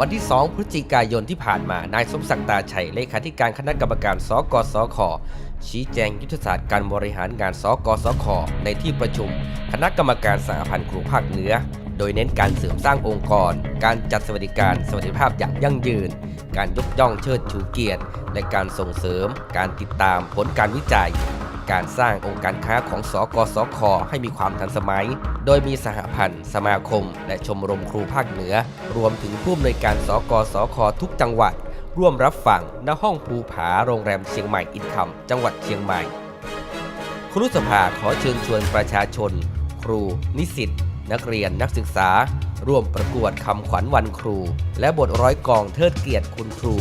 วันที่ 2 พฤศจิกายนที่ผ่านมา นายสมศักดิ์ตาชัย เลขาธิการคณะกรรมการ สกสค ชี้แจงยุทธศาสตร์การบริหารงาน สกสค ในที่ประชุม คณะกรรมการสหพันธ์ครูภาคเหนือ โดยเน้นการเสริมสร้างองค์กร การจัดสวัสดิการสวัสดิภาพอย่างยั่งยืน การยกย่องเชิดชูเกียรติ และการส่งเสริม การติดตามผลการวิจัย การสร้างองค์การค้าของสกสคให้มีความทันสมัย โดยมีสหพันธ์ สมาคม และชมรมครูภาคเหนือ รวมถึงผู้อำนวยการสกสคทุกจังหวัด ร่วมรับฟังณห้องภูผาโรงแรมเชียงใหม่อินคัมจังหวัดเชียงใหม่ ครุสภาขอเชิญชวนประชาชน ครู นิสิตนักเรียนนักศึกษา ร่วมประกวดคำขวัญวันครู และบทร้อยกองเทิดเกียรติคุณครู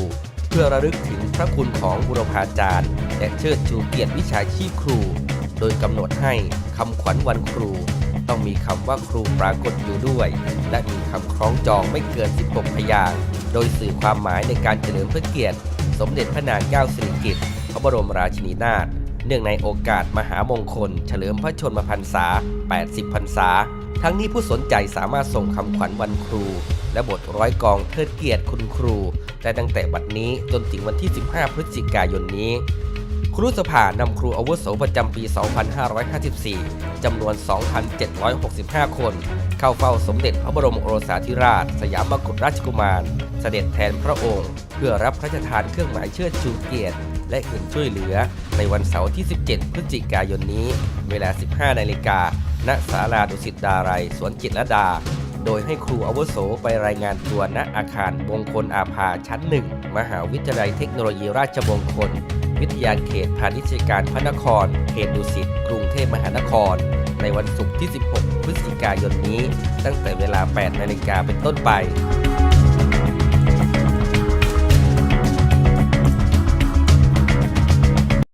เพื่อระลึกถึงพระคุณของบุรพาจารย์ และเชิดชูเกียรติวิชาชีพครู โดยกำหนดให้คำขวัญวันครู ต้องมีคำว่าครูปรากฏอยู่ด้วย และมีคำคล้องจองไม่เกิน 16 พยางค์โดยสื่อความหมายในการเฉลิมพระเกียรติ สมเด็จพระนางเจ้าสิริกิติ์พระบรมราชินีนาถเนื่องในโอกาสมหามงคล เฉลิมพระชนมพรรษา 80 พรรษา ทั้งนี้ผู้สนใจสามารถส่งคำขวัญวันครู และบทร้อยกองเทิดเกียรติคุณครู ได้ตั้งแต่บัดนี้จนถึงวันที่ 15 พฤศจิกายนนี้ ครุสภานำครูอาวุโสประจำปี 2554 จำนวน 2,765 คน เข้าเฝ้าสมเด็จพระบรมโอรสาธิราช สยามกุฎราชกุมาร เสด็จแทนพระองค์ เพื่อรับพระราชทานเครื่องหมายเชิดชูเกียรติ และเงินช่วยเหลือ ในวันเสาร์ที่ 17 พฤศจิกายนนี้ เวลา 15 นาฬิกา ณ ศาลาดุสิตดารัยสวนจิตรดาโดยให้ครูอาวุโสไปรายงานตัวณอาคาร มงคลอาภาชั้นหนึ่งมหาวิทยาลัยเทคโนโลยีราชมงคล วิทยาเขตพาณิชยการพระนคร เขตดุสิตกรุงเทพมหานคร ในวันศุกร์ที่ 16 พฤศจิกายนนี้ ตั้งแต่เวลา 8 นาฬิกาเป็นต้นไป